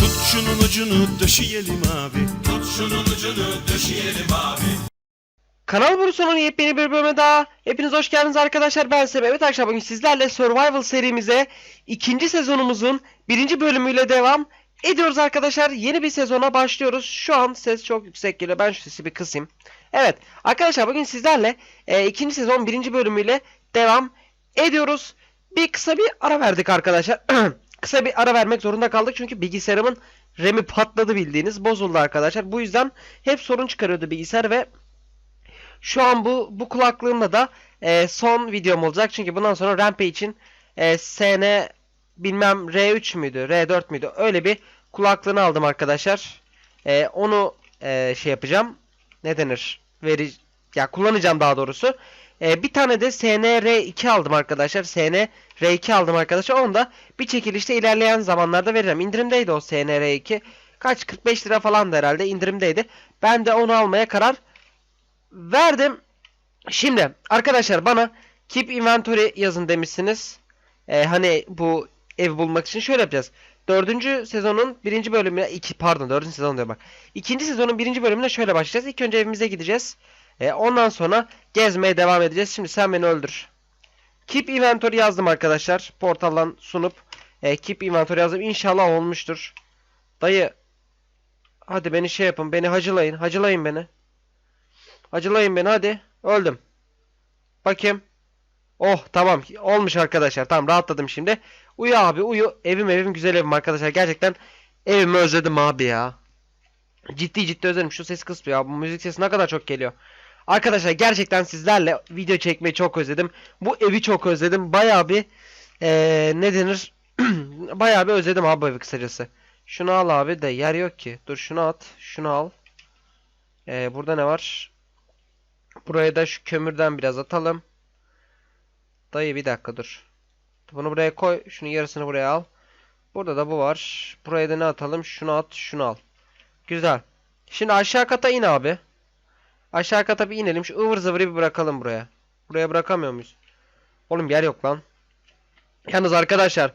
Tut şunun ucunu döşeyelim abi Tut şunun ucunu döşeyelim abi Kanal Burusu'nun yepyeni bir bölüme daha. Hepiniz hoş geldiniz arkadaşlar. Ben Semih. Evet arkadaşlar bugün sizlerle Survival serimize ikinci sezonumuzun birinci bölümüyle devam ediyoruz arkadaşlar. Yeni bir sezona başlıyoruz. Şu an ses çok yüksek geliyor. Ben şu sesi bir kısayım. Evet arkadaşlar bugün sizlerle e, ikinci sezon birinci bölümüyle devam ediyoruz. Bir kısa bir ara verdik arkadaşlar. kısa bir ara vermek zorunda kaldık çünkü bilgisayarımın RAM'i patladı bildiğiniz bozuldu arkadaşlar. Bu yüzden hep sorun çıkarıyordu bilgisayar ve şu an bu bu kulaklığımla da e, son videom olacak. Çünkü bundan sonra Rampage'in e, SN bilmem R3 müydü, R4 müydü? Öyle bir kulaklığını aldım arkadaşlar. E, onu e, şey yapacağım. Ne denir? Veri ya kullanacağım daha doğrusu. E, bir tane de SNR2 aldım arkadaşlar. SNR2 aldım arkadaşlar. Onu da bir çekilişte ilerleyen zamanlarda vereceğim. İndirimdeydi o SNR2. Kaç? 45 lira falan da herhalde indirimdeydi. Ben de onu almaya karar verdim. Şimdi arkadaşlar bana keep inventory yazın demişsiniz. Ee, hani bu ev bulmak için şöyle yapacağız. Dördüncü sezonun birinci bölümüne iki pardon dördüncü sezon diyorum bak. İkinci sezonun birinci bölümüne şöyle başlayacağız. İlk önce evimize gideceğiz. Ee, ondan sonra gezmeye devam edeceğiz. Şimdi sen beni öldür. Keep inventory yazdım arkadaşlar. Portaldan sunup e, keep inventory yazdım. İnşallah olmuştur. Dayı hadi beni şey yapın. Beni hacılayın. Hacılayın beni. Acılayın beni hadi. Öldüm. Bakayım. Oh tamam. Olmuş arkadaşlar. Tamam rahatladım şimdi. Uyu abi uyu. Evim evim güzel evim arkadaşlar. Gerçekten evimi özledim abi ya. Ciddi ciddi özledim. Şu ses kısmı ya. Bu müzik sesi ne kadar çok geliyor. Arkadaşlar gerçekten sizlerle video çekmeyi çok özledim. Bu evi çok özledim. Bayağı bir eee ne denir? Bayağı bir özledim abi evi kısacası. Şunu al abi de yer yok ki. Dur şunu at. Şunu al. Ee, burada ne var? Buraya da şu kömürden biraz atalım. Dayı bir dakika dur. Bunu buraya koy. Şunun yarısını buraya al. Burada da bu var. Buraya da ne atalım? Şunu at, şunu al. Güzel. Şimdi aşağı kata in abi. Aşağı kata bir inelim. Şu ıvır zıvırı bir bırakalım buraya. Buraya bırakamıyor muyuz? Oğlum yer yok lan. Yalnız arkadaşlar.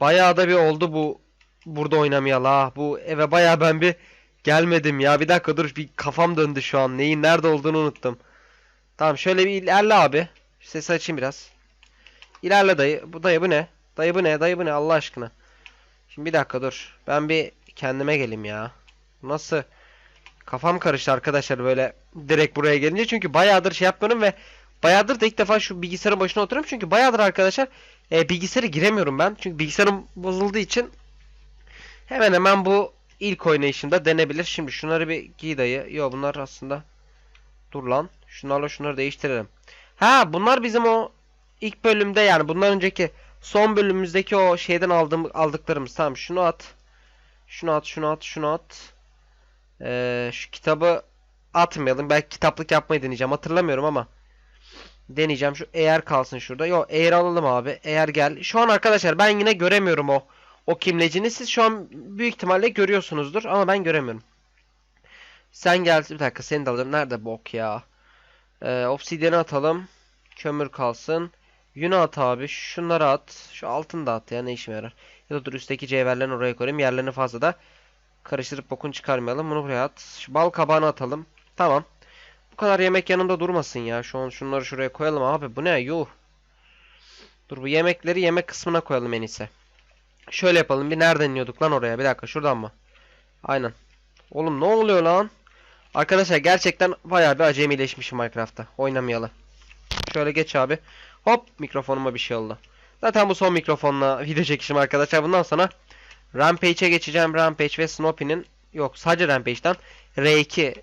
Bayağı da bir oldu bu burada oynamayalı ha. Bu eve bayağı ben bir Gelmedim ya. Bir dakika dur. Bir kafam döndü şu an. Neyin nerede olduğunu unuttum. Tamam şöyle bir ilerle abi. Sesi açayım biraz. İlerle dayı. Bu dayı bu ne? Dayı bu ne? Dayı bu ne? Allah aşkına. Şimdi bir dakika dur. Ben bir kendime geleyim ya. Nasıl? Kafam karıştı arkadaşlar böyle direkt buraya gelince. Çünkü bayağıdır şey yapmıyorum ve bayağıdır da ilk defa şu bilgisayarın başına oturuyorum. Çünkü bayağıdır arkadaşlar e, bilgisayara giremiyorum ben. Çünkü bilgisayarım bozulduğu için hemen hemen bu ilk oynayışımda denebilir. Şimdi şunları bir giy dayı. Yo bunlar aslında. Dur lan. Şunlarla şunları değiştirelim. Ha bunlar bizim o ilk bölümde yani bundan önceki son bölümümüzdeki o şeyden aldığım aldıklarımız. Tamam şunu at. Şunu at, şunu at, şunu at. Ee, şu kitabı atmayalım. Belki kitaplık yapmayı deneyeceğim. Hatırlamıyorum ama. Deneyeceğim. Şu eğer kalsın şurada. Yo eğer alalım abi. Eğer gel. Şu an arkadaşlar ben yine göremiyorum o o kimlecini siz şu an büyük ihtimalle görüyorsunuzdur ama ben göremiyorum. Sen gel bir dakika seni de alırım. Nerede bok ya? Ee, obsidiyeni atalım. Kömür kalsın. Yünü at abi. Şunları at. Şu altını da at ya ne işime yarar. Ya da dur üstteki cevherlerini oraya koyayım. Yerlerini fazla da karıştırıp bokun çıkarmayalım. Bunu buraya at. Şu bal kabağını atalım. Tamam. Bu kadar yemek yanında durmasın ya. Şu an şunları şuraya koyalım abi. Bu ne? Yuh. Dur bu yemekleri yemek kısmına koyalım en iyisi. Şöyle yapalım. Bir nereden iniyorduk lan oraya? Bir dakika şuradan mı? Aynen. Oğlum ne oluyor lan? Arkadaşlar gerçekten bayağı bir acemileşmişim Minecraft'ta. Oynamayalı. Şöyle geç abi. Hop mikrofonuma bir şey oldu. Zaten bu son mikrofonla video çekişim arkadaşlar. Bundan sonra Rampage'e geçeceğim. Rampage ve Snoopy'nin yok sadece Rampage'den R2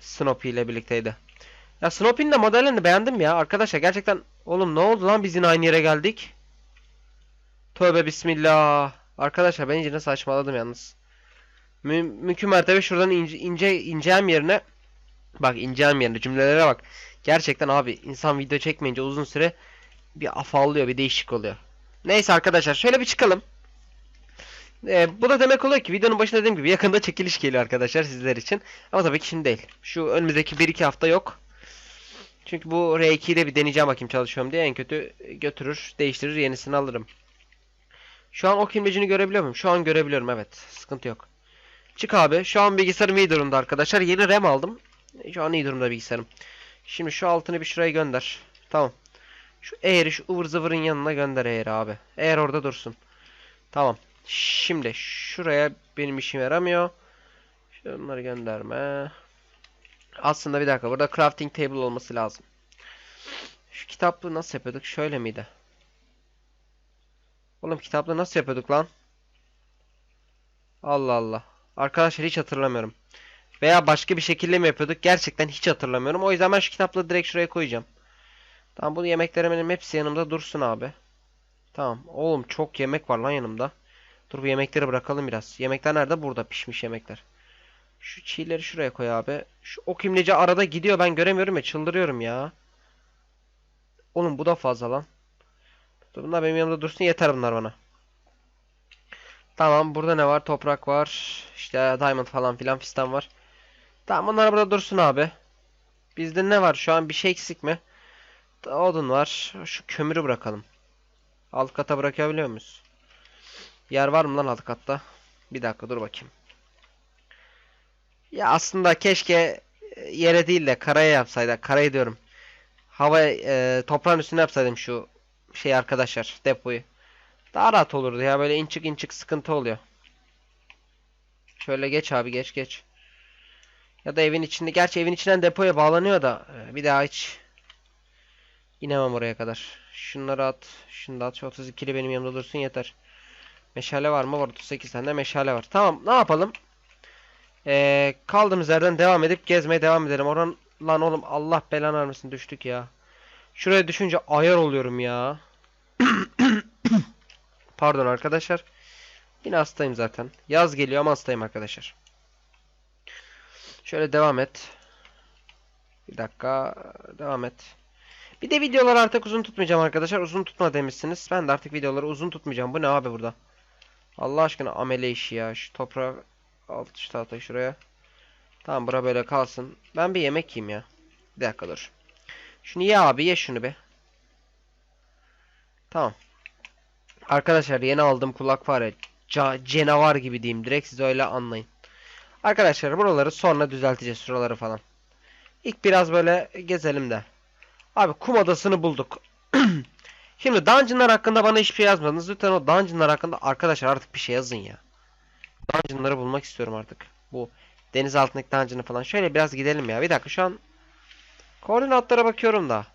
Snoopy ile birlikteydi. Ya Snoopy'nin de modelini beğendim ya. Arkadaşlar gerçekten oğlum ne oldu lan biz yine aynı yere geldik. Tövbe bismillah. Arkadaşlar ben iyice saçmaladım yalnız. Mü mümkün mertebe şuradan ince, ince ineceğim yerine bak ineceğim yerine cümlelere bak. Gerçekten abi insan video çekmeyince uzun süre bir afallıyor bir değişik oluyor. Neyse arkadaşlar şöyle bir çıkalım. Ee, bu da demek oluyor ki videonun başında dediğim gibi yakında çekiliş geliyor arkadaşlar sizler için. Ama tabii ki şimdi değil. Şu önümüzdeki 1-2 hafta yok. Çünkü bu R2'yi de bir deneyeceğim bakayım çalışıyorum diye en kötü götürür değiştirir yenisini alırım. Şu an ok imlecini görebiliyor muyum? Şu an görebiliyorum evet. Sıkıntı yok. Çık abi. Şu an bilgisayarım iyi durumda arkadaşlar. Yeni RAM aldım. Şu an iyi durumda bilgisayarım. Şimdi şu altını bir şuraya gönder. Tamam. Şu eğri şu ıvır zıvırın yanına gönder eğri abi. Eğer orada dursun. Tamam. Şimdi şuraya benim işim yaramıyor. Şunları gönderme. Aslında bir dakika. Burada crafting table olması lazım. Şu kitaplığı nasıl yapıyorduk? Şöyle miydi? Oğlum kitaplığı nasıl yapıyorduk lan? Allah Allah. Arkadaşlar hiç hatırlamıyorum. Veya başka bir şekilde mi yapıyorduk? Gerçekten hiç hatırlamıyorum. O yüzden ben şu kitaplığı direkt şuraya koyacağım. Tamam bu yemeklerimin hepsi yanımda dursun abi. Tamam. Oğlum çok yemek var lan yanımda. Dur bu yemekleri bırakalım biraz. Yemekler nerede? Burada pişmiş yemekler. Şu çiğleri şuraya koy abi. Şu ok imleci arada gidiyor ben göremiyorum ya çıldırıyorum ya. Oğlum bu da fazla lan. Dur bunlar benim yanımda dursun yeter bunlar bana. Tamam burada ne var? Toprak var. İşte diamond falan filan fistan var. Tamam bunlar burada dursun abi. Bizde ne var? Şu an bir şey eksik mi? Odun var. Şu kömürü bırakalım. Alt kata bırakabiliyor muyuz? Yer var mı lan alt katta? Bir dakika dur bakayım. Ya aslında keşke e, yere değil de karaya yapsaydık. Karaya diyorum. Hava e, toprağın üstüne yapsaydım şu şey arkadaşlar depoyu. Daha rahat olurdu ya böyle inçik inçik sıkıntı oluyor. Şöyle geç abi geç geç. Ya da evin içinde gerçi evin içinden depoya bağlanıyor da e, bir daha hiç inemem oraya kadar. Şunları at. Şunu da at. Şu 32'li benim yanımda dursun yeter. Meşale var mı? Var 38 tane meşale var. Tamam ne yapalım? Ee, kaldığımız yerden devam edip gezmeye devam edelim. Oran lan oğlum Allah belanı vermesin düştük ya. Şuraya düşünce ayar oluyorum ya. Pardon arkadaşlar. Yine hastayım zaten. Yaz geliyor ama hastayım arkadaşlar. Şöyle devam et. Bir dakika. Devam et. Bir de videoları artık uzun tutmayacağım arkadaşlar. Uzun tutma demişsiniz. Ben de artık videoları uzun tutmayacağım. Bu ne abi burada? Allah aşkına amele işi ya. Şu toprağı alt şu tahta şuraya. Tamam bura böyle kalsın. Ben bir yemek yiyeyim ya. Bir dakika dur. Şunu ye abi ye şunu be. Tamam. Arkadaşlar yeni aldığım kulak ya. ca- canavar gibi diyeyim. Direkt siz öyle anlayın. Arkadaşlar buraları sonra düzelteceğiz şuraları falan. İlk biraz böyle gezelim de. Abi kum adasını bulduk. Şimdi dungeonlar hakkında bana hiçbir şey yazmadınız. Lütfen o dungeonlar hakkında arkadaşlar artık bir şey yazın ya. Dungeonları bulmak istiyorum artık. Bu deniz altındaki dungeon'ı falan. Şöyle biraz gidelim ya. Bir dakika şu an koordinatlara bakıyorum da.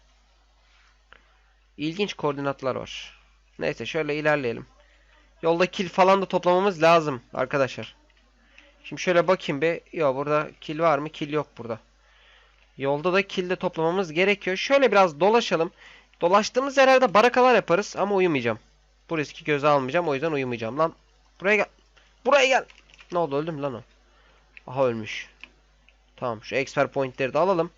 İlginç koordinatlar var. Neyse şöyle ilerleyelim. Yolda kil falan da toplamamız lazım arkadaşlar. Şimdi şöyle bakayım bir. Yok burada kil var mı? Kil yok burada. Yolda da kil de toplamamız gerekiyor. Şöyle biraz dolaşalım. Dolaştığımız yerlerde barakalar yaparız ama uyumayacağım. Bu riski göze almayacağım o yüzden uyumayacağım. Lan buraya gel. Buraya gel. Ne oldu öldüm lan o. Aha ölmüş. Tamam şu expert pointleri de alalım.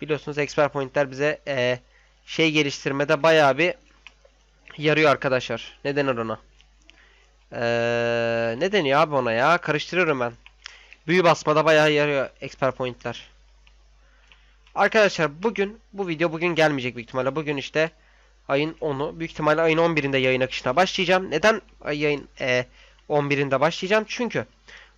Biliyorsunuz expert pointler bize eee, şey geliştirmede bayağı bir yarıyor arkadaşlar. Ne denir ona? Eee ne deniyor abi ona ya? Karıştırıyorum ben. Büyü basmada bayağı yarıyor expert pointler. Arkadaşlar bugün bu video bugün gelmeyecek büyük ihtimalle. Bugün işte ayın 10'u. Büyük ihtimalle ayın 11'inde yayın akışına başlayacağım. Neden ay yayın e, 11'inde başlayacağım? Çünkü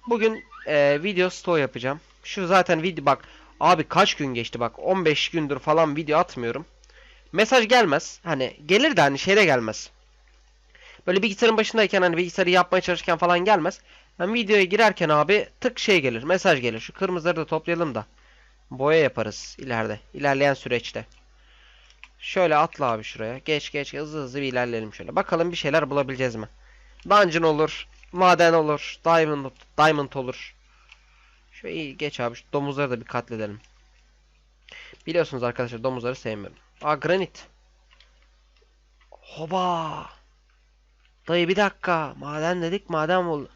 bugün e, video story yapacağım. Şu zaten video bak abi kaç gün geçti bak 15 gündür falan video atmıyorum. Mesaj gelmez. Hani gelir de hani şeyde gelmez. Böyle bilgisayarın başındayken hani bilgisayarı yapmaya çalışırken falan gelmez. Ben videoya girerken abi tık şey gelir. Mesaj gelir. Şu kırmızıları da toplayalım da. Boya yaparız ileride. ilerleyen süreçte. Şöyle atla abi şuraya. Geç geç hızlı hızlı bir ilerleyelim şöyle. Bakalım bir şeyler bulabileceğiz mi? Dungeon olur. Maden olur. Diamond, diamond olur. Şöyle geç abi. Şu domuzları da bir katledelim. Biliyorsunuz arkadaşlar domuzları sevmiyorum. Aa granit. Hoba. Dayı bir dakika. Maden dedik maden bul.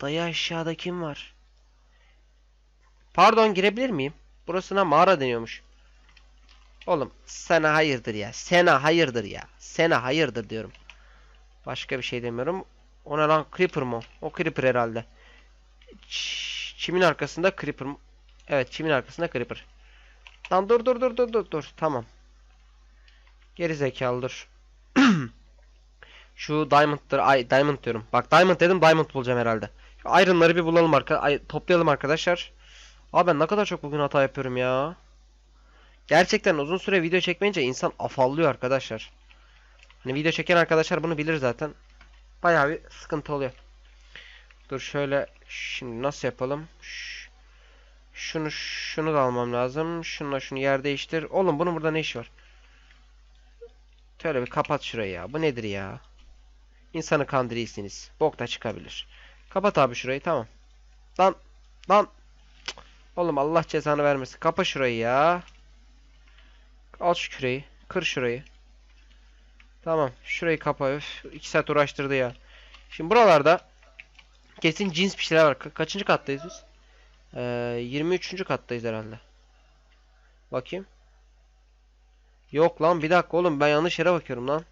Dayı aşağıda kim var? Pardon girebilir miyim? Burasına mağara deniyormuş. Oğlum sana hayırdır ya. Sena hayırdır ya. Sena hayırdır diyorum. Başka bir şey demiyorum. Ona lan Creeper mı? O Creeper herhalde. Çimin arkasında Creeper mı? Evet çimin arkasında Creeper. Lan dur dur dur dur dur dur. Tamam. Geri zekalı dur. Şu diamond'dır. Ay diamond diyorum. Bak diamond dedim diamond bulacağım herhalde. Şu iron'ları bir bulalım arka ay, toplayalım arkadaşlar. Abi ben ne kadar çok bugün hata yapıyorum ya. Gerçekten uzun süre video çekmeyince insan afallıyor arkadaşlar. Hani video çeken arkadaşlar bunu bilir zaten. Bayağı bir sıkıntı oluyor. Dur şöyle şimdi nasıl yapalım? Şunu şunu da almam lazım. Şununla şunu yer değiştir. Oğlum bunun burada ne işi var? Şöyle bir kapat şurayı ya. Bu nedir ya? İnsanı kandırıyorsunuz. Bok da çıkabilir. Kapat abi şurayı tamam. Lan lan. Oğlum Allah cezanı vermesin. Kapa şurayı ya. Al şu küreği. Kır şurayı. Tamam. Şurayı kapa. Üf. 2 saat uğraştırdı ya. Şimdi buralarda kesin cins bir şeyler var. Ka- kaçıncı kattayız biz? Ee, 23. kattayız herhalde. Bakayım. Yok lan bir dakika oğlum ben yanlış yere bakıyorum lan.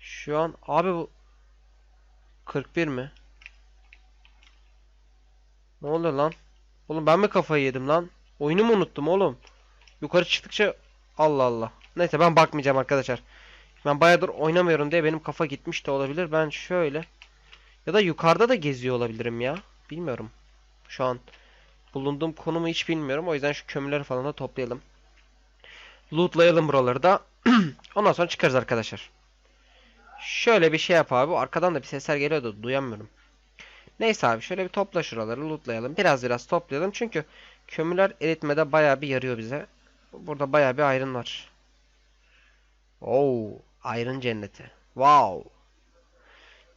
Şu an abi bu 41 mi? Ne oluyor lan? Oğlum ben mi kafayı yedim lan? Oyunu mu unuttum oğlum? Yukarı çıktıkça Allah Allah. Neyse ben bakmayacağım arkadaşlar. Ben bayağıdır oynamıyorum diye benim kafa gitmiş de olabilir. Ben şöyle ya da yukarıda da geziyor olabilirim ya. Bilmiyorum. Şu an bulunduğum konumu hiç bilmiyorum. O yüzden şu kömürleri falan da toplayalım. Lootlayalım buraları da. Ondan sonra çıkarız arkadaşlar. Şöyle bir şey yap abi. Arkadan da bir sesler geliyor da duyamıyorum. Neyse abi şöyle bir topla şuraları lootlayalım. Biraz biraz toplayalım. Çünkü kömürler eritmede bayağı bir yarıyor bize. Burada bayağı bir iron var. Oo, iron cenneti. Wow.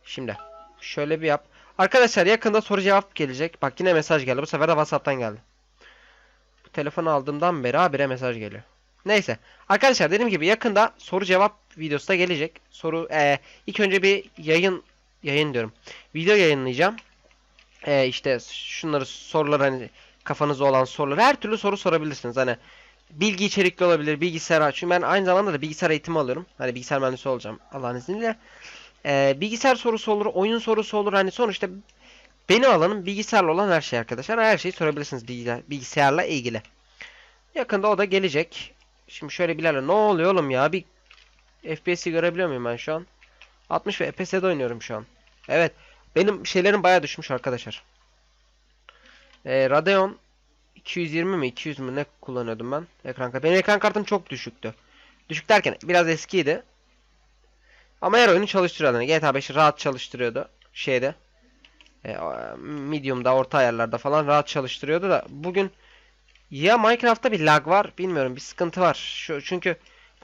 Şimdi şöyle bir yap. Arkadaşlar yakında soru cevap gelecek. Bak yine mesaj geldi. Bu sefer de WhatsApp'tan geldi. Bu telefonu aldığımdan beri habire mesaj geliyor. Neyse. Arkadaşlar dediğim gibi yakında soru cevap videosu da gelecek. Soru eee ilk önce bir yayın yayın diyorum. Video yayınlayacağım. Eee işte şunları sorular hani kafanızda olan soruları her türlü soru sorabilirsiniz. Hani bilgi içerikli olabilir, bilgisayar çünkü ben aynı zamanda da bilgisayar eğitimi alıyorum. Hani bilgisayar mühendisi olacağım Allah'ın izniyle. Eee, bilgisayar sorusu olur, oyun sorusu olur. Hani sonuçta benim alanım bilgisayarla olan her şey arkadaşlar. Her şeyi sorabilirsiniz bilgisayar- bilgisayarla ilgili. Yakında o da gelecek. Şimdi şöyle bilerle ne oluyor oğlum ya? Bir FPS'i görebiliyor muyum ben şu an? 60 ve FPS'de oynuyorum şu an. Evet. Benim şeylerim bayağı düşmüş arkadaşlar. Ee, Radeon 220 mi 200 mü ne kullanıyordum ben ekran kartı. Benim ekran kartım çok düşüktü. Düşük derken biraz eskiydi. Ama her oyunu çalıştırıyordu. GTA 5 rahat çalıştırıyordu şeyde. E, medium'da, orta ayarlarda falan rahat çalıştırıyordu da bugün ya Minecraft'ta bir lag var, bilmiyorum bir sıkıntı var. Şu çünkü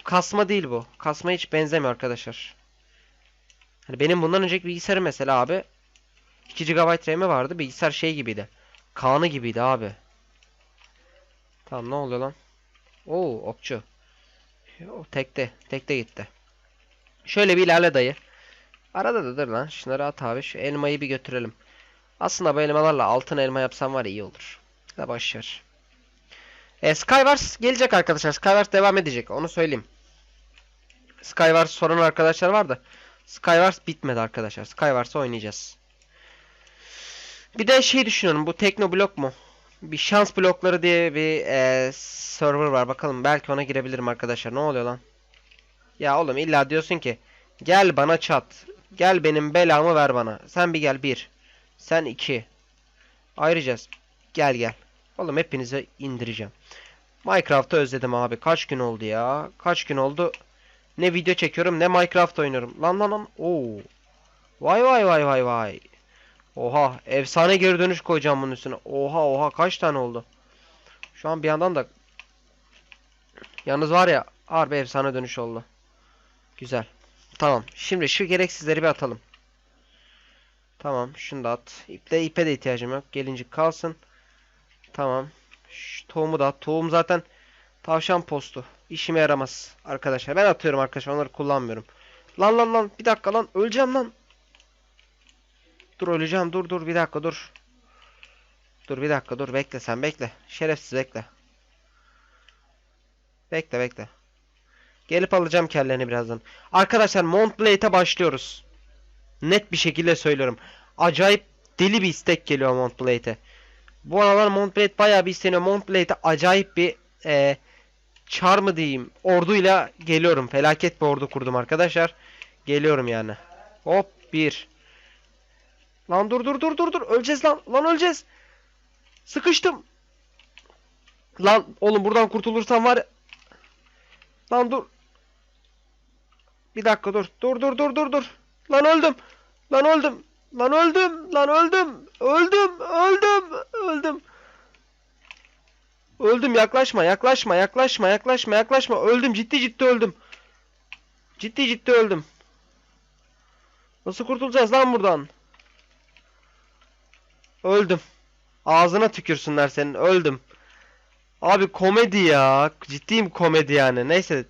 kasma değil bu. Kasma hiç benzemiyor arkadaşlar. Hani benim bundan önceki bilgisayarım mesela abi 2 GB RAM'i vardı. Bilgisayar şey gibiydi. Kanı gibiydi abi. Tamam ne oluyor lan? Oo okçu. O tekte. Tekte gitti. Şöyle bir ilerle dayı. Arada da dur lan. Şunları at abi. Şu elmayı bir götürelim. Aslında bu elmalarla altın elma yapsam var iyi olur. Da boşver. E, Skywars gelecek arkadaşlar. Skywars devam edecek. Onu söyleyeyim. Skywars soran arkadaşlar var da. Skywars bitmedi arkadaşlar. Skywars'ı oynayacağız. Bir de şey düşünüyorum. Bu Teknoblok mu? Bir şans blokları diye bir e, server var. Bakalım belki ona girebilirim arkadaşlar. Ne oluyor lan? Ya oğlum illa diyorsun ki gel bana çat. Gel benim belamı ver bana. Sen bir gel bir. Sen iki. Ayıracağız. Gel gel. Oğlum hepinize indireceğim. Minecraft'ı özledim abi. Kaç gün oldu ya? Kaç gün oldu? Ne video çekiyorum ne Minecraft oynuyorum. Lan lan lan. Oo. Vay vay vay vay vay. Oha. Efsane geri dönüş koyacağım bunun üstüne. Oha oha kaç tane oldu? Şu an bir yandan da Yalnız var ya harbi efsane dönüş oldu. Güzel. Tamam. Şimdi şu gereksizleri bir atalım. Tamam. Şunu da at. İple, ipe de ihtiyacım yok. Gelincik kalsın. Tamam. Şu tohumu da at. Tohum zaten tavşan postu. İşime yaramaz arkadaşlar. Ben atıyorum arkadaşlar. Onları kullanmıyorum. Lan lan lan. Bir dakika lan. Öleceğim lan. Dur öleceğim. Dur dur. Bir dakika dur. Dur bir dakika dur. Bekle sen bekle. Şerefsiz bekle. Bekle bekle. Gelip alacağım kelleni birazdan. Arkadaşlar Mount Blade'e başlıyoruz. Net bir şekilde söylüyorum. Acayip deli bir istek geliyor Mount Blade'e. Bu aralar Mount Blade bayağı bir isteniyor. Mount Blade'e acayip bir e, çar mı diyeyim orduyla geliyorum. Felaket bir ordu kurdum arkadaşlar. Geliyorum yani. Hop bir. Lan dur dur dur dur dur. Öleceğiz lan. Lan öleceğiz. Sıkıştım. Lan oğlum buradan kurtulursam var Lan dur. Bir dakika dur. Dur dur dur dur dur. Lan öldüm. Lan öldüm. Lan öldüm. Lan öldüm. Öldüm. Öldüm. Öldüm. Öldüm yaklaşma yaklaşma yaklaşma yaklaşma yaklaşma öldüm ciddi ciddi öldüm. Ciddi ciddi öldüm. Nasıl kurtulacağız lan buradan? Öldüm. Ağzına tükürsünler senin öldüm. Abi komedi ya. Ciddiyim komedi yani. Neyse.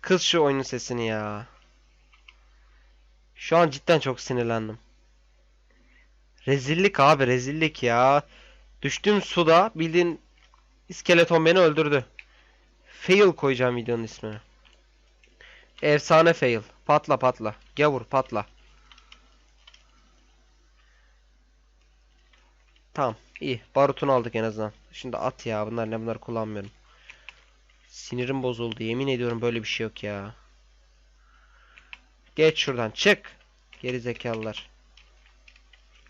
Kız şu oyunun sesini ya. Şu an cidden çok sinirlendim. Rezillik abi rezillik ya. Düştüm suda bildiğin iskeleton beni öldürdü. Fail koyacağım videonun ismini. Efsane fail. Patla patla. Gavur patla. Tamam iyi. Barutunu aldık en azından. Şimdi at ya bunlar ne bunları kullanmıyorum. Sinirim bozuldu. Yemin ediyorum böyle bir şey yok ya. Geç şuradan çık. Geri zekalılar.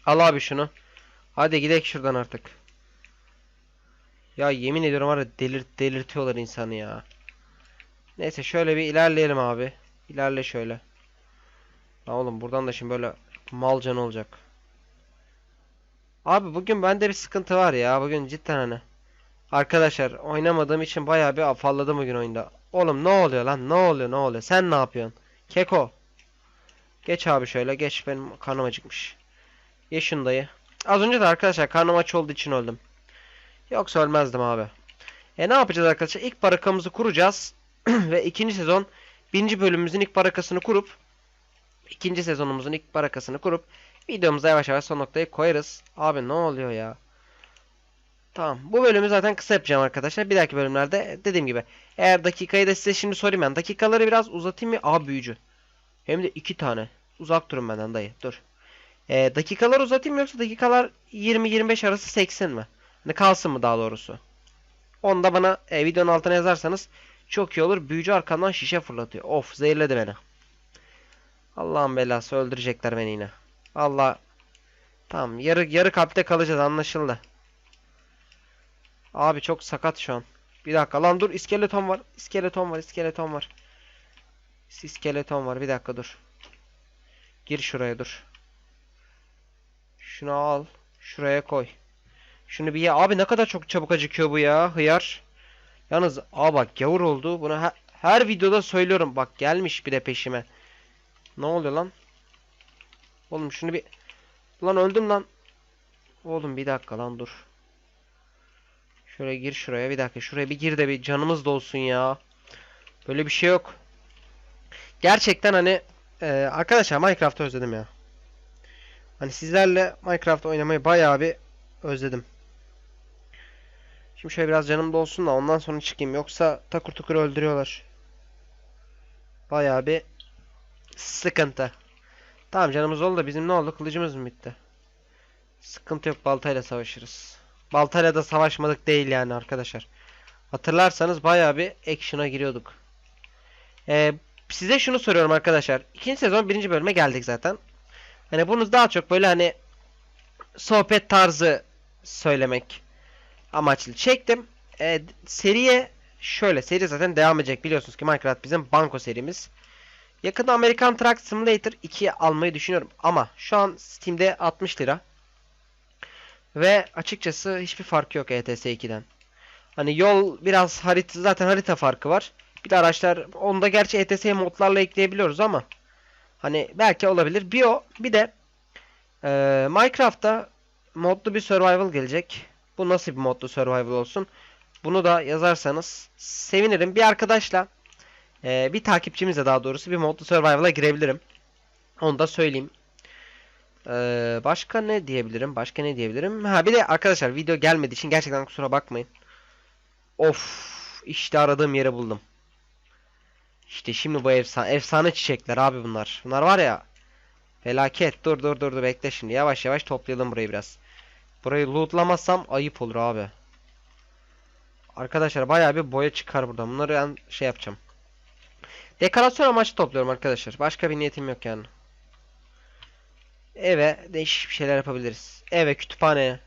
Al abi şunu. Hadi gidelim şuradan artık. Ya yemin ediyorum var ya delir, delirtiyorlar insanı ya. Neyse şöyle bir ilerleyelim abi. İlerle şöyle. Ha oğlum buradan da şimdi böyle malcan olacak. Abi bugün bende bir sıkıntı var ya. Bugün cidden hani. Arkadaşlar oynamadığım için bayağı bir afalladım bugün oyunda. Oğlum ne oluyor lan? Ne oluyor? Ne oluyor? Sen ne yapıyorsun? Keko. Geç abi şöyle. Geç benim karnım acıkmış. Ye şunu dayı. Az önce de arkadaşlar karnım aç olduğu için öldüm. Yoksa ölmezdim abi. E ne yapacağız arkadaşlar? İlk barakamızı kuracağız. Ve ikinci sezon birinci bölümümüzün ilk barakasını kurup ikinci sezonumuzun ilk barakasını kurup videomuza yavaş yavaş son noktayı koyarız. Abi ne oluyor ya? Tamam. Bu bölümü zaten kısa yapacağım arkadaşlar. Bir dahaki bölümlerde dediğim gibi. Eğer dakikayı da size şimdi sorayım ben. Dakikaları biraz uzatayım mı? Aa büyücü. Hem de iki tane. Uzak durun benden dayı. Dur. E, dakikalar uzatayım mı yoksa dakikalar 20-25 arası 80 mi? Hani kalsın mı daha doğrusu? Onu da bana e, videonun altına yazarsanız çok iyi olur. Büyücü arkamdan şişe fırlatıyor. Of zehirledi beni. Allah'ın belası öldürecekler beni yine. Allah. Tamam yarı yarı kalpte kalacağız anlaşıldı. Abi çok sakat şu an. Bir dakika lan dur iskeleton var. İskeleton var iskeleton var. İskeleton var bir dakika dur. Gir şuraya dur. Şunu al. Şuraya koy. Şunu bir ye. Abi ne kadar çok çabuk acıkıyor bu ya. Hıyar. Yalnız aa bak gavur oldu. Bunu her, her videoda söylüyorum. Bak gelmiş bir de peşime. Ne oluyor lan? Oğlum şunu bir... Lan öldüm lan. Oğlum bir dakika lan dur. Şöyle gir şuraya bir dakika. Şuraya bir gir de bir canımız dolsun ya. Böyle bir şey yok. Gerçekten hani e, arkadaşlar Minecraft'ı özledim ya. Hani sizlerle Minecraft oynamayı bayağı bir özledim. Şimdi şöyle biraz canım dolsun da ondan sonra çıkayım. Yoksa takur tukur öldürüyorlar. Bayağı bir sıkıntı. Tamam canımız oldu da bizim ne oldu? Kılıcımız mı bitti? Sıkıntı yok baltayla savaşırız. Baltayla da savaşmadık değil yani arkadaşlar. Hatırlarsanız bayağı bir action'a giriyorduk. Ee, size şunu soruyorum arkadaşlar. İkinci sezon birinci bölüme geldik zaten. Hani bunu daha çok böyle hani sohbet tarzı söylemek amaçlı çektim. Ee, seriye şöyle seri zaten devam edecek biliyorsunuz ki Minecraft bizim banko serimiz. Yakında American Truck Simulator 2'yi almayı düşünüyorum ama şu an Steam'de 60 lira. Ve açıkçası hiçbir farkı yok ETS 2'den. Hani yol biraz harita zaten harita farkı var. Bir de araçlar onda gerçi ETS modlarla ekleyebiliyoruz ama hani belki olabilir. Bir o bir de e, Minecraft'ta modlu bir survival gelecek. Bu nasıl bir modlu survival olsun? Bunu da yazarsanız sevinirim. Bir arkadaşla e, bir takipçimizle daha doğrusu bir modlu survival'a girebilirim. Onu da söyleyeyim. Ee, başka ne diyebilirim? Başka ne diyebilirim? Ha bir de arkadaşlar video gelmediği için gerçekten kusura bakmayın. Of işte aradığım yeri buldum. İşte şimdi bu efsane efsane çiçekler abi bunlar. Bunlar var ya felaket. Dur dur dur dur bekle şimdi. Yavaş yavaş toplayalım burayı biraz. Burayı lootlamazsam ayıp olur abi. Arkadaşlar bayağı bir boya çıkar buradan. Bunları ben şey yapacağım. Dekorasyon amaçlı topluyorum arkadaşlar. Başka bir niyetim yok yani. Eve değişik bir şeyler yapabiliriz. Eve kütüphaneye.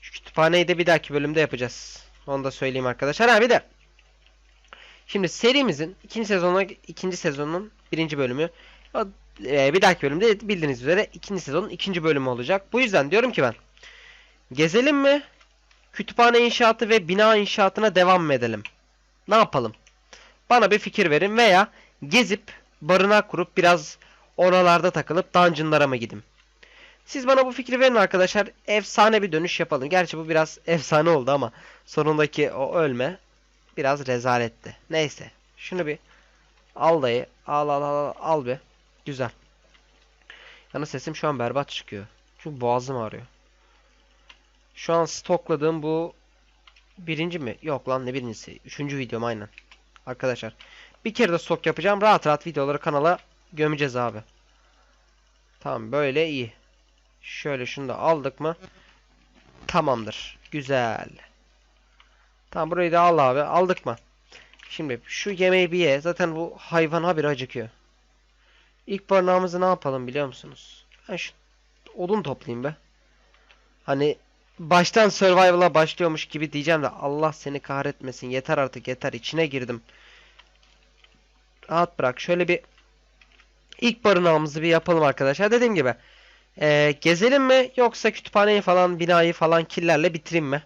Şu kütüphaneyi de bir dahaki bölümde yapacağız. Onu da söyleyeyim arkadaşlar. Ha bir de. Şimdi serimizin ikinci sezonuna ikinci sezonun birinci bölümü. E, bir dahaki bölümde bildiğiniz üzere ikinci sezonun ikinci bölümü olacak. Bu yüzden diyorum ki ben. Gezelim mi? Kütüphane inşaatı ve bina inşaatına devam mı edelim? Ne yapalım? Bana bir fikir verin veya gezip barınak kurup biraz oralarda takılıp dungeonlara mı gideyim? Siz bana bu fikri verin arkadaşlar. Efsane bir dönüş yapalım. Gerçi bu biraz efsane oldu ama sonundaki o ölme biraz rezaletti. Neyse. Şunu bir al dayı. Al al al al, be. Güzel. Yalnız sesim şu an berbat çıkıyor. Çünkü boğazım ağrıyor. Şu an stokladığım bu birinci mi? Yok lan ne birincisi? Üçüncü videom aynen. Arkadaşlar. Bir kere de stok yapacağım. Rahat rahat videoları kanala gömeceğiz abi. Tamam böyle iyi. Şöyle şunu da aldık mı? Tamamdır. Güzel. Tamam burayı da al abi. Aldık mı? Şimdi şu yemeği bir ye. Zaten bu hayvan habire acıkıyor. İlk barınağımızı ne yapalım biliyor musunuz? Ben şu odun toplayayım be. Hani baştan survival'a başlıyormuş gibi diyeceğim de Allah seni kahretmesin. Yeter artık yeter. İçine girdim. Rahat bırak. Şöyle bir ilk barınağımızı bir yapalım arkadaşlar. Dediğim gibi ee, gezelim mi yoksa kütüphaneyi falan binayı falan killerle bitireyim mi?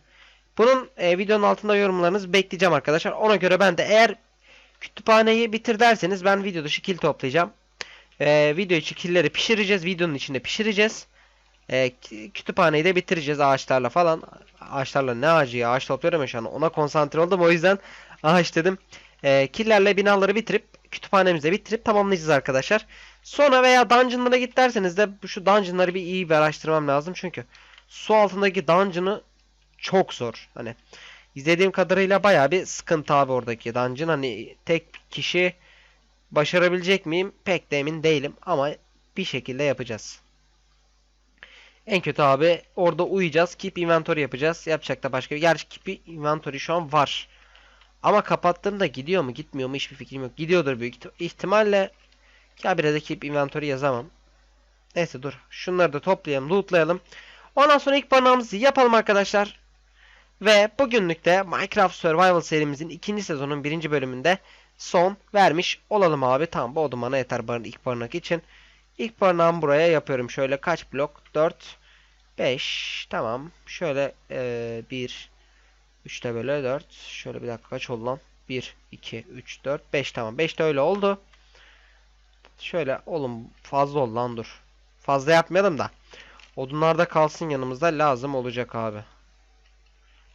Bunun e, videonun altında yorumlarınızı bekleyeceğim arkadaşlar. Ona göre ben de eğer kütüphaneyi bitir derseniz ben video dışı kil toplayacağım. E, video içi killeri pişireceğiz. Videonun içinde pişireceğiz. E, kü- kütüphaneyi de bitireceğiz ağaçlarla falan. Ağaçlarla ne ağacı ya? Ağaç topluyorum şu an. Ona konsantre oldum. O yüzden ağaç dedim. E, killerle binaları bitirip kütüphanemizi de bitirip tamamlayacağız arkadaşlar. Sonra veya dungeonlara git derseniz de şu dungeonları bir iyi bir araştırmam lazım. Çünkü su altındaki dungeon'ı çok zor. Hani izlediğim kadarıyla bayağı bir sıkıntı abi oradaki dungeon. Hani tek kişi başarabilecek miyim pek de emin değilim ama bir şekilde yapacağız. En kötü abi orada uyuyacağız. Keep inventory yapacağız. Yapacak da başka. Gerçi keep inventory şu an var. Ama kapattığımda gidiyor mu gitmiyor mu hiçbir fikrim yok. Gidiyordur büyük ihtim- ihtimalle. Ya biraz da keep inventory yazamam. Neyse dur. Şunları da toplayalım, lootlayalım. Ondan sonra ilk barınağımızı yapalım arkadaşlar. Ve bugünlük de Minecraft Survival serimizin ikinci sezonun birinci bölümünde son vermiş olalım abi. Tamam bu odun bana yeter barın ilk barınak için. İlk barınağımı buraya yapıyorum. Şöyle kaç blok? 4, 5. Tamam. Şöyle 1, 3 de böyle 4. Şöyle bir dakika kaç oldu lan? 1, 2, 3, 4, 5 tamam. 5 de öyle oldu. Şöyle oğlum fazla oldu lan dur. Fazla yapmayalım da. Odunlar da kalsın yanımızda lazım olacak abi.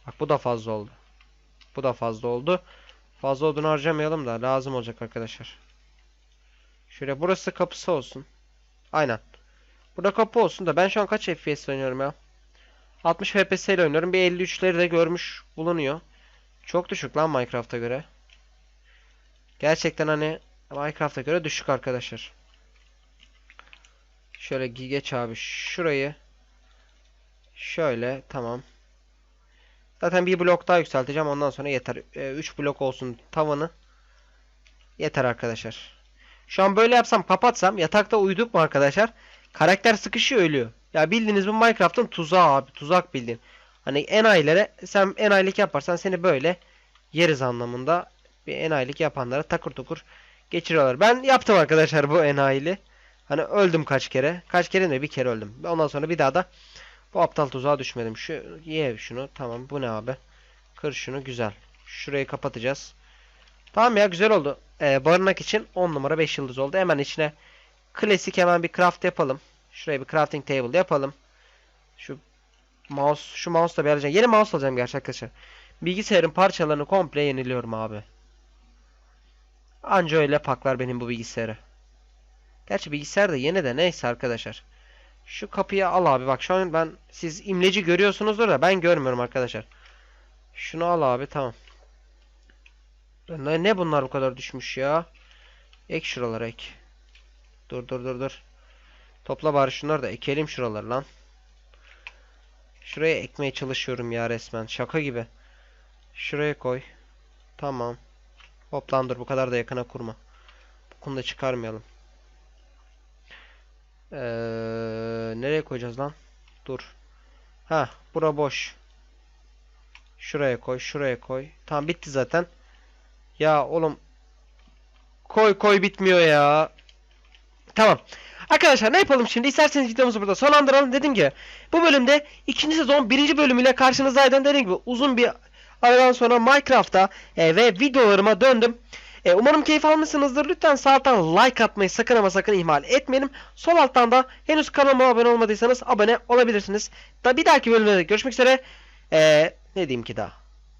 Bak bu da fazla oldu. Bu da fazla oldu. Fazla odun harcamayalım da lazım olacak arkadaşlar. Şöyle burası kapısı olsun. Aynen. Burada kapı olsun da ben şu an kaç FPS oynuyorum ya? 60 FPS ile oynuyorum. Bir 53'leri de görmüş bulunuyor. Çok düşük lan Minecraft'a göre. Gerçekten hani Minecraft'a göre düşük arkadaşlar. Şöyle geç abi şurayı. Şöyle tamam. Zaten bir blok daha yükselteceğim ondan sonra yeter. 3 blok olsun tavanı. Yeter arkadaşlar. Şu an böyle yapsam kapatsam yatakta uyuduk mu arkadaşlar? Karakter sıkışıyor ölüyor. Ya bildiğiniz bu Minecraft'ın tuzağı abi. Tuzak bildiğin. Hani enayilere sen enayilik yaparsan seni böyle yeriz anlamında. Bir enayilik yapanlara takır tukur geçiriyorlar. Ben yaptım arkadaşlar bu enayili. Hani öldüm kaç kere. Kaç kere mi? Bir kere öldüm. Ondan sonra bir daha da bu aptal tuzağa düşmedim. Şu ye şunu. Tamam bu ne abi? Kır şunu güzel. Şurayı kapatacağız. Tamam ya güzel oldu. Ee, barınak için 10 numara 5 yıldız oldu. Hemen içine klasik hemen bir craft yapalım. Şuraya bir crafting table yapalım. Şu mouse şu mouse da bir alacağım. Yeni mouse alacağım gerçi arkadaşlar. Bilgisayarın parçalarını komple yeniliyorum abi. Anca öyle paklar benim bu bilgisayarı. Gerçi bilgisayar da yeni de neyse arkadaşlar. Şu kapıyı al abi. Bak şu an ben siz imleci görüyorsunuzdur da ben görmüyorum arkadaşlar. Şunu al abi tamam. Ne, ne bunlar bu kadar düşmüş ya? Ek şuralara ek. Dur dur dur dur. Topla bari şunları da ekelim şuraları lan. Şuraya ekmeye çalışıyorum ya resmen. Şaka gibi. Şuraya koy. Tamam. Hop lan dur bu kadar da yakına kurma. Bu konuda çıkarmayalım. Ee, nereye koyacağız lan? Dur. Ha, bura boş. Şuraya koy, şuraya koy. Tamam bitti zaten. Ya oğlum koy koy bitmiyor ya. Tamam. Arkadaşlar ne yapalım şimdi? İsterseniz videomuzu burada sonlandıralım. Dedim ki bu bölümde ikinci sezon birinci bölümüyle karşınızdaydım. Dediğim gibi uzun bir aradan sonra Minecraft'a e, ve videolarıma döndüm. E, umarım keyif almışsınızdır. Lütfen sağ alttan like atmayı sakın ama sakın ihmal etmeyelim. Sol alttan da henüz kanalıma abone olmadıysanız abone olabilirsiniz. Da bir dahaki bölümde görüşmek üzere. E, ne diyeyim ki daha?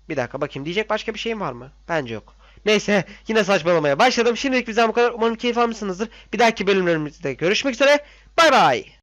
Bir dakika bakayım diyecek başka bir şeyim var mı? Bence yok. Neyse yine saçmalamaya başladım. Şimdilik bizden bu kadar. Umarım keyif almışsınızdır. Bir dahaki bölümlerimizde görüşmek üzere. Bay bay.